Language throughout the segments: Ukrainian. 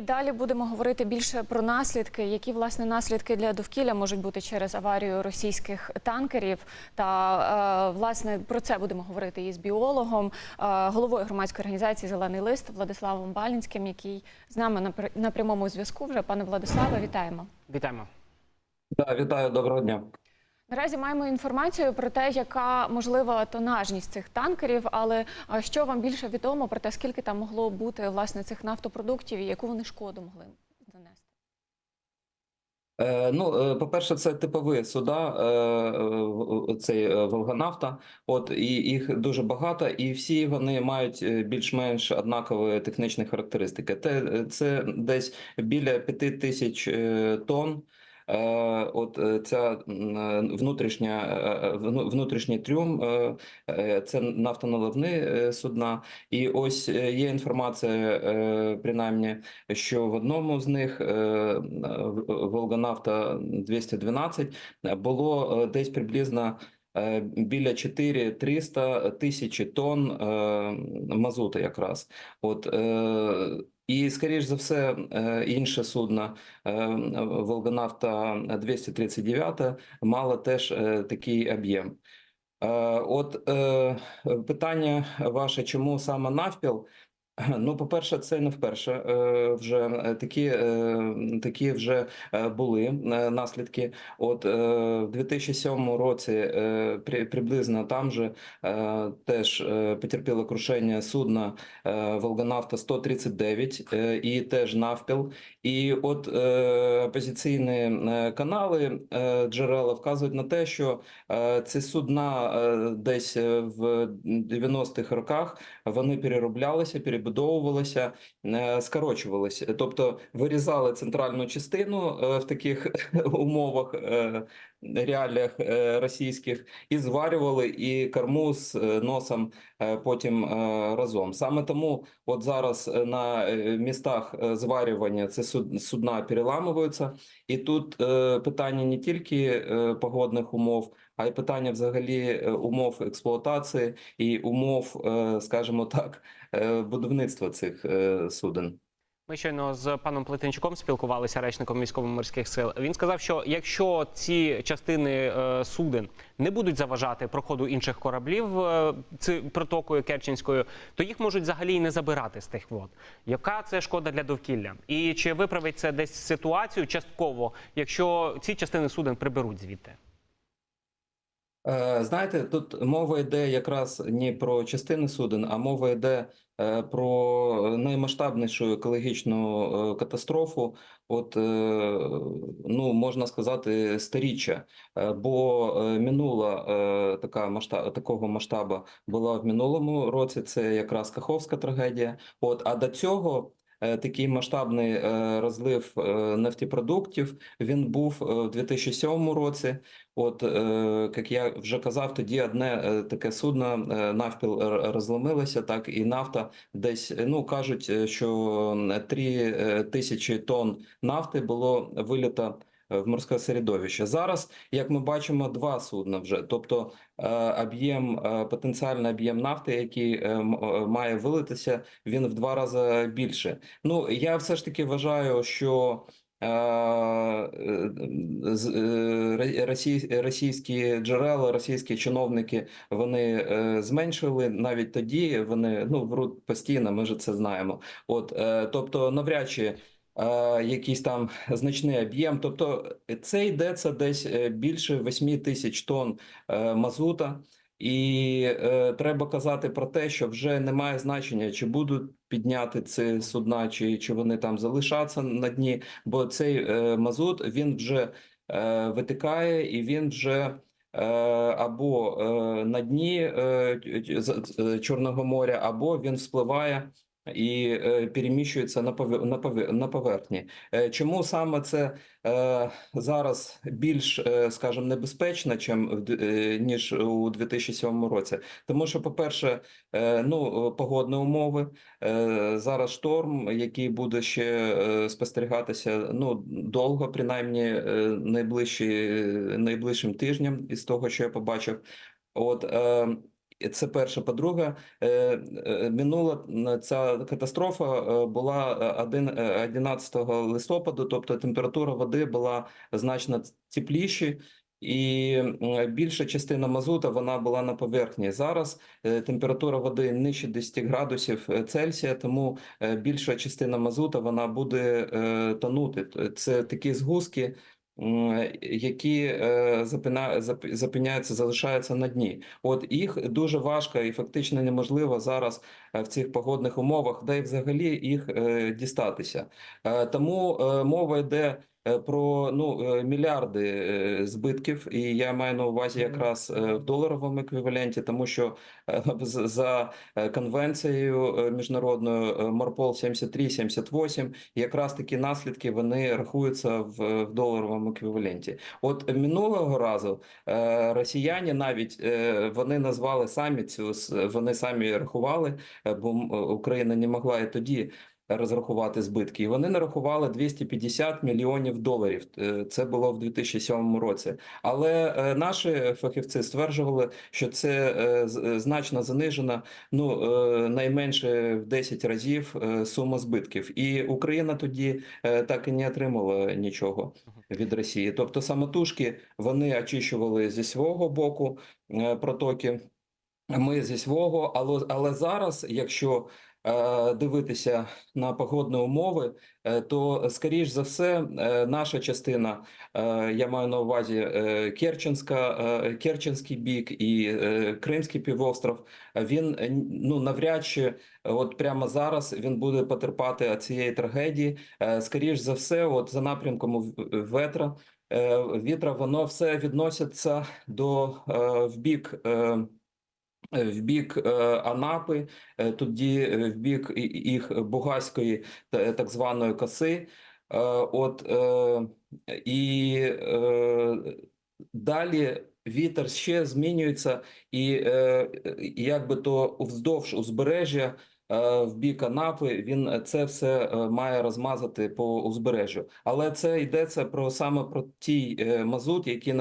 І далі будемо говорити більше про наслідки, які власне наслідки для довкілля можуть бути через аварію російських танкерів. Та е, власне про це будемо говорити із біологом, е, головою громадської організації Зелений лист Владиславом Балінським, який з нами на, пр- на прямому зв'язку. Вже пане Владиславе, вітаємо. Вітаємо. Да, вітаю, доброго дня. Наразі маємо інформацію про те, яка можлива тонажність цих танкерів, але що вам більше відомо про те, скільки там могло бути власне цих нафтопродуктів і яку вони шкоду могли нанести? Е, ну, е, по-перше, це типові суда, е, цей Волганафта. От і їх дуже багато, і всі вони мають більш-менш однакові технічні характеристики. Те, це десь біля п'яти тисяч тонн. Е, От е, ця е, внутрішня вну- внутрішній трюм, це нафтоналивні судна. І ось є інформація, принаймні, що в одному з них Волганафта 212 було десь приблизно біля 4-300 тисячі тонн мазуту якраз. От, і, скоріш за все, інше судно е, 239 мало теж е, такий об'єм. Е, От е, питання ваше, чому саме навпіл? Ну, по-перше, це не вперше е, вже е, такі, е, такі вже е, були е, наслідки. От е, в 2007 році е, приблизно там же е, теж е, потерпіло крушення судна е, Волганафта 139 е, і теж навпіл. І от е, опозиційні е, канали е, джерела вказують на те, що е, ці судна е, десь е, в 90-х роках вони перероблялися, перебудовувалися, е, скорочувалися. Тобто вирізали центральну частину е, в таких умовах, е, реаліях російських, і зварювали і корму з носом потім разом. Саме тому, от зараз на містах зварювання це судна переламуються, і тут питання не тільки погодних умов, а й питання взагалі е, умов експлуатації і умов, е, скажімо так, е, будівництва цих суден. Ми щойно з паном Плетенчуком спілкувалися речником військово-морських сил. Він сказав, що якщо ці частини суден не будуть заважати проходу інших кораблів протокою Керченською, то їх можуть взагалі і не забирати з тих вод. Яка це шкода для довкілля? І чи виправить це десь ситуацію частково, якщо ці частини суден приберуть звідти? Е, Знаєте, тут мова йде якраз не про частини суден, а мова йде е, про наймасштабнішу екологічну е, катастрофу. От, ну, можна сказати, сторіччя. Бо минула така масштаб, такого масштабу була в минулому році. Це якраз Каховська трагедія. От, а до цього. Е, Такий масштабний е, розлив е, нефтепродуктів він був в 2007 році. От, як я вже казав, тоді одне таке судно навпіл розломилося, так і нафта десь, ну кажуть, що 3 тисячі тонн нафти було виліто в морське середовище. Зараз, як ми бачимо, два судна вже, тобто е, об'єм, е, потенціальний об'єм нафти, який е, е, має вилитися, він в два рази більше. Ну, я все ж таки вважаю, що е, е, е, російські джерела, російські чиновники вони е, зменшили навіть тоді. Вони ну вруть постійно. Ми ж це знаємо. От е, тобто, навряд чи. Е, Якийсь там значний об'єм, тобто це йдеться десь е, більше 8 тисяч тонн е, мазута, і е, треба казати про те, що вже немає значення, чи будуть підняти ці судна, чи, чи вони там залишаться на дні, бо цей е, мазут він вже е, витикає і він вже е, або е, на дні е, Чорного моря, або він вспливає. І е, переміщується на на поверхні. Е, Чому саме це е, зараз більш, е, скажімо, небезпечно, чим е, ніж у 2007 році? Тому що, по-перше, е, ну погодні умови. Е, Зараз шторм, який буде ще е, спостерігатися ну довго, принаймні е, найближчі, найближчим тижнем, із того, що я побачив. От е, Це перше. По-друге, е, е, минула ця катастрофа е, була е, один- е, 11 листопаду, тобто температура води була значно тепліші, і більша частина мазута вона була на поверхні. Зараз температура води нижче 10 градусів Цельсія, тому більша частина мазута вона буде тонути. Це такі згустки, м, які е, запиняються, залишаються на дні. От їх дуже важко і фактично неможливо зараз е, в цих погодних умовах, де й взагалі їх е, дістатися. Тому мова йде про ну, е, мільярди е, збитків, і я маю на увазі якраз е, в доларовому еквіваленті, тому що е, за е, конвенцією е, міжнародною е, Марпол 73-78 якраз такі наслідки вони рахуються в, в доларовому еквіваленті. От минулого разу е, росіяни навіть е, вони назвали самі цю вони самі рахували, е, бо Україна не могла і тоді розрахувати збитки. І вони нарахували 250 мільйонів доларів. Е, Це було в 2007 році. Але е, наші фахівці стверджували, що це е, значно занижена, ну найменше в 10 разів сума збитків. І Україна тоді так і не отримала нічого від Росії. Тобто самотужки вони очищували зі свого боку протоки. Ми зі свого, але, але зараз, якщо дивитися на погодні умови, е, то скоріш за все, е, наша частина, е, я маю на увазі е, Керченська, е, Керченський бік і е, Кримський півостров, е, він е, ну навряд чи е, от прямо зараз він буде потерпати цієї трагедії. Е, скоріш за все, от за напрямком ветра, е, вітра, воно все відноситься до е, в бік. Е, в бік е, Анапи, е, тоді в бік їх Бугаської так званої коси. От і далі вітер ще змінюється, і якби то вздовж узбережжя. В бік Анапи він це все має розмазати по узбережжю, але це йдеться про саме про ті е, мазут, які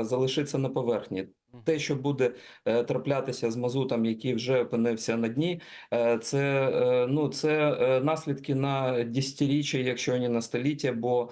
залишиться на поверхні. Те, що буде е, траплятися з мазутом, який вже опинився на дні, е, це е, ну це наслідки на десятиріччя, якщо не на століття, бо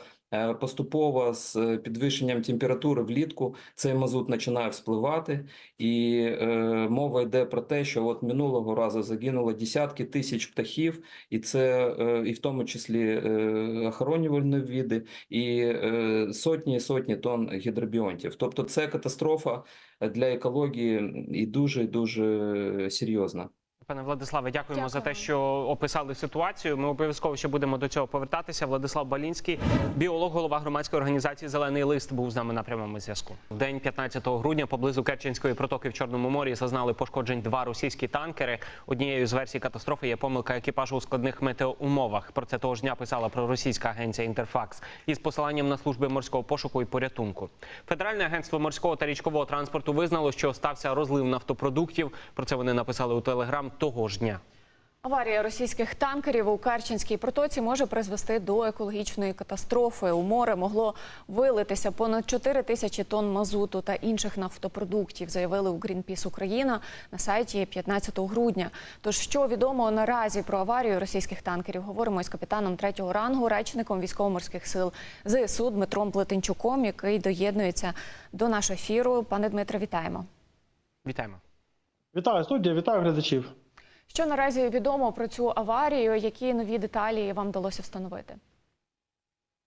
поступово з е, підвищенням температури влітку цей мазут починає вспливати, і е, мова йде про те, що от минулого разу загинуло десятки тисяч птахів, і це е, і в тому числі е, охоронювальні види, і е, сотні і сотні тонн гідробіонтів. Тобто, це катастрофа для екології і дуже дуже серйозна. Пане Владиславе, дякуємо за те, що описали ситуацію. Ми обов'язково ще будемо до цього повертатися. Владислав Балінський, біолог, голова громадської організації Зелений лист, був з нами на прямому зв'язку. В день 15 грудня поблизу Керченської протоки в Чорному морі зазнали пошкоджень два російські танкери. Однією з версій катастрофи є помилка екіпажу у складних метеоумовах. Про це того ж дня писала проросійська агенція Інтерфакс із посиланням на служби морського пошуку і порятунку. Федеральне агентство морського та річкового транспорту визнало, що стався розлив нафтопродуктів. Про це вони написали у телеграм того ж дня. Аварія російських танкерів у Керченській протоці може призвести до екологічної катастрофи. У море могло вилитися понад 4 тисячі тонн мазуту та інших нафтопродуктів, заявили у Greenpeace Україна на сайті 15 грудня. Тож, що відомо наразі про аварію російських танкерів, говоримо із капітаном третього рангу, речником військово-морських сил ЗСУ Дмитром Плетенчуком, який доєднується до нашого ефіру. Пане Дмитре, вітаємо. Вітаємо. Вітаю студія, вітаю глядачів. Що наразі відомо про цю аварію? Які нові деталі вам вдалося встановити?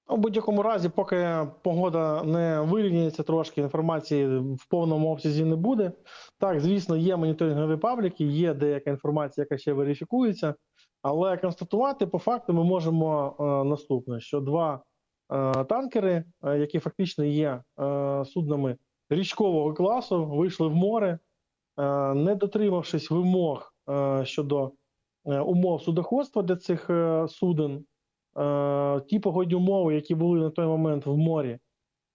У будь-якому разі, поки погода не вирівняється трошки, інформації в повному обсязі не буде. Так, звісно, є моніторингові пабліки, є деяка інформація, яка ще верифікується, але констатувати по факту ми можемо е, наступне: що два е, танкери, е, які фактично є суднами річкового класу, вийшли в море, не дотримавшись вимог щодо е, умов судоходства для цих е, суден. Е, ті погодні умови, які були на той момент в морі,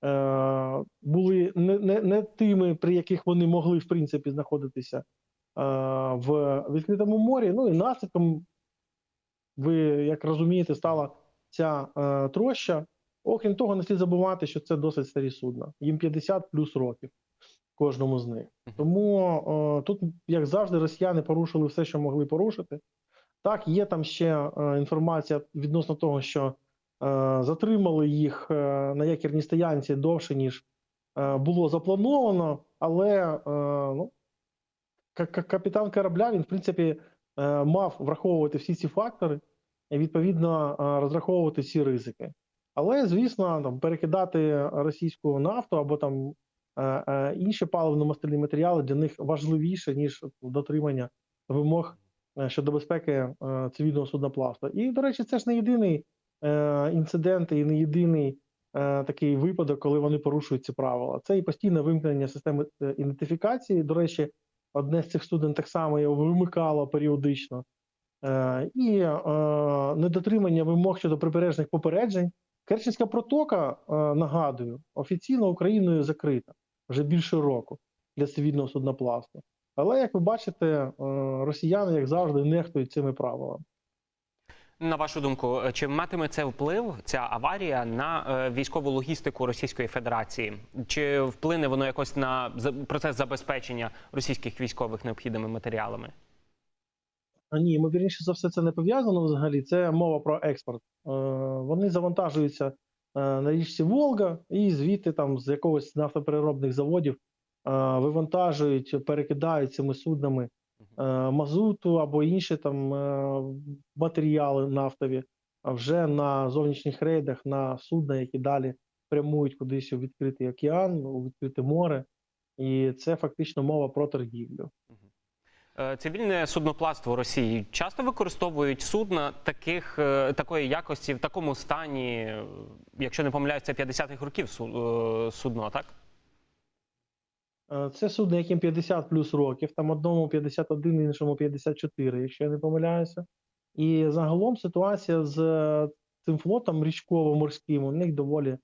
е, були не, не, не тими, при яких вони могли в принципі знаходитися е, в відкритому морі. Ну і наслідком, ви як розумієте, стала ця е, троща. Окрім того, не слід забувати, що це досить старі судна. Їм 50 плюс років. Кожному з них. Тому е, тут, як завжди, росіяни порушили все, що могли порушити. Так, є там ще е, інформація відносно того, що е, затримали їх на якірній стоянці довше, ніж було заплановано, але ну, ка- ка- капітан корабля він, в принципі, мав враховувати всі ці фактори і відповідно розраховувати ці ризики. Але, звісно, там перекидати російську нафту або там інші паливно-мастильні матеріали для них важливіше, ніж дотримання вимог е, щодо безпеки е, цивільного судноплавства. І, до речі, це ж не єдиний е, інцидент і не єдиний е, такий випадок, коли вони порушують ці правила. Це і постійне вимкнення системи е, ідентифікації. До речі, одне з цих суден так само його вимикало періодично. Е, і е, недотримання вимог щодо прибережних попереджень. Керченська протока, е, нагадую, офіційно Україною закрита вже більше року для цивільного судноплавства. Але, як ви бачите, е, росіяни, як завжди, нехтують цими правилами. На вашу думку, чи матиме це вплив ця аварія на е, військову логістику Російської Федерації? Чи вплине воно якось на процес забезпечення російських військових необхідними матеріалами? Ні, ймовірніше за все, це не пов'язано взагалі. Це мова про експорт. Е, вони завантажуються е, на річці Волга і звідти там з якогось нафтопереробних заводів е, вивантажують, перекидають цими суднами е, мазуту або інші там е, матеріали нафтові, а вже на зовнішніх рейдах на судна, які далі прямують кудись у відкритий океан, у відкрите море. І це фактично мова про торгівлю. Е, Цивільне судноплавство Росії часто використовують судна таких е, такої якості в такому стані, якщо не помиляюсь, це 50-х років е, судно, так? Це судно, яким 50 плюс років, там одному 51, іншому 54, якщо я не помиляюся. І загалом ситуація з цим флотом річково-морським у них доволі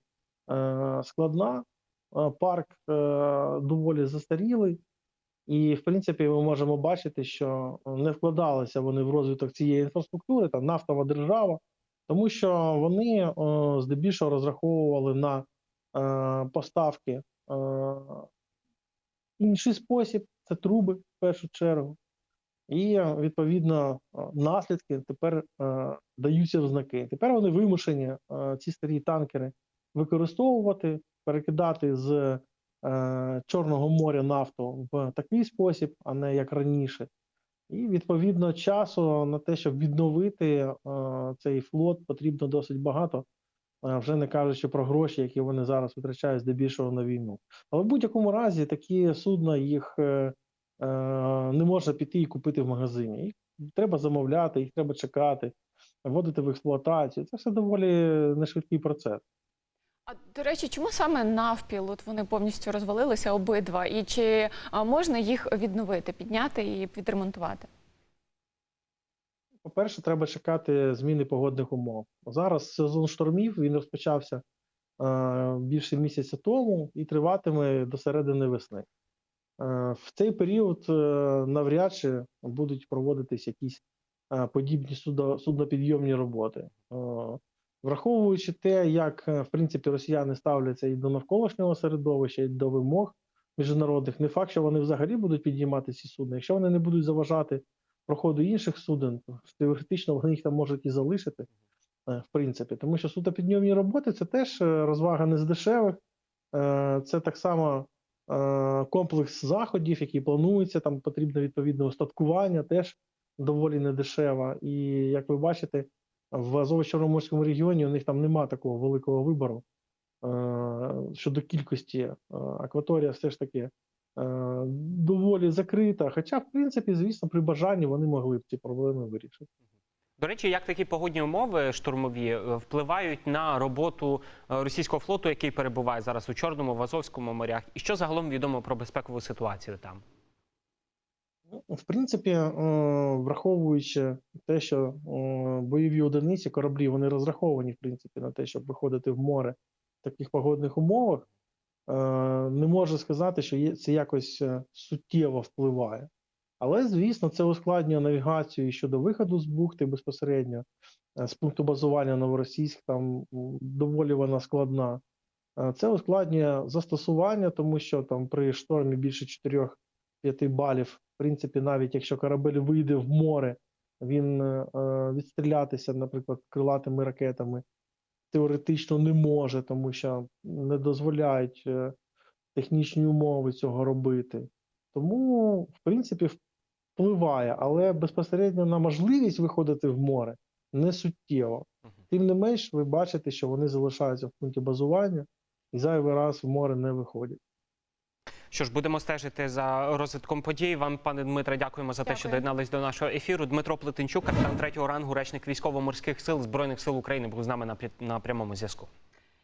складна. Парк доволі застарілий, і, в принципі, ми можемо бачити, що не вкладалися вони в розвиток цієї інфраструктури, там нафтова держава, тому що вони е, здебільшого розраховували на е, поставки е, інший спосіб це труби в першу чергу. І відповідно наслідки тепер е, даються в знаки. Тепер вони вимушені е, ці старі танкери використовувати, перекидати з Чорного моря нафту в такий спосіб, а не як раніше. І відповідно часу на те, щоб відновити е, цей флот, потрібно досить багато, е, вже не кажучи про гроші, які вони зараз витрачають здебільшого на війну. Але в будь-якому разі такі судна їх е, е, не можна піти і купити в магазині. Їх треба замовляти, їх треба чекати, вводити в експлуатацію. Це все доволі нешвидкий процес. А до речі, чому саме навпіл? От вони повністю розвалилися обидва, і чи можна їх відновити, підняти і відремонтувати? По-перше, треба чекати зміни погодних умов. Зараз сезон штормів він розпочався е, більше місяця тому і триватиме до середини весни. Е, в цей період е, навряд чи будуть проводитись якісь е, подібні судо, суднопідйомні роботи. Е, враховуючи те, як е, в принципі росіяни ставляться і до навколишнього середовища, і до вимог міжнародних, не факт, що вони взагалі будуть підіймати ці судна. Якщо вони не будуть заважати проходу інших суден, то теоретично вони їх там можуть і залишити, е, в принципі, тому що судопідйомні роботи це теж е, розвага не з дешевих, це так само комплекс заходів, які плануються, там потрібно відповідне устаткування, теж доволі недешево. І як ви бачите, в Азово-Чорноморському регіоні у них там нема такого великого вибору е, щодо кількості. Е, Акваторія все ж таки е, доволі закрита. Хоча, в принципі, звісно, при бажанні вони могли б ці проблеми вирішити. До речі, як такі погодні умови штурмові впливають на роботу російського флоту, який перебуває зараз у Чорному, в Азовському морях, і що загалом відомо про безпекову ситуацію там? В принципі, е, враховуючи те, що е, бойові одиниці, кораблі, вони розраховані, в принципі, на те, щоб виходити в море в таких погодних умовах, е, не можу сказати, що це якось суттєво впливає. Але, звісно, це ускладнює навігацію щодо виходу з бухти безпосередньо, з пункту базування Новоросійськ, там доволі вона складна. Це ускладнює застосування, тому що там при штормі більше 4-5 балів, в принципі, навіть якщо корабель вийде в море, він е, е, відстрілятися, наприклад, крилатими ракетами теоретично не може, тому що не дозволяють е, технічні умови цього робити. Тому, в принципі, впливає, але безпосередньо на можливість виходити в море не суттєво. Тим не менш, ви бачите, що вони залишаються в пункті базування і зайвий раз в море не виходять. Що ж, будемо стежити за розвитком подій. Вам, пане Дмитре, дякуємо за те, що доєднались до нашого ефіру. Дмитро Плетенчук, капітан третього рангу, речник військово-морських сил збройних сил України, був з нами на на прямому зв'язку.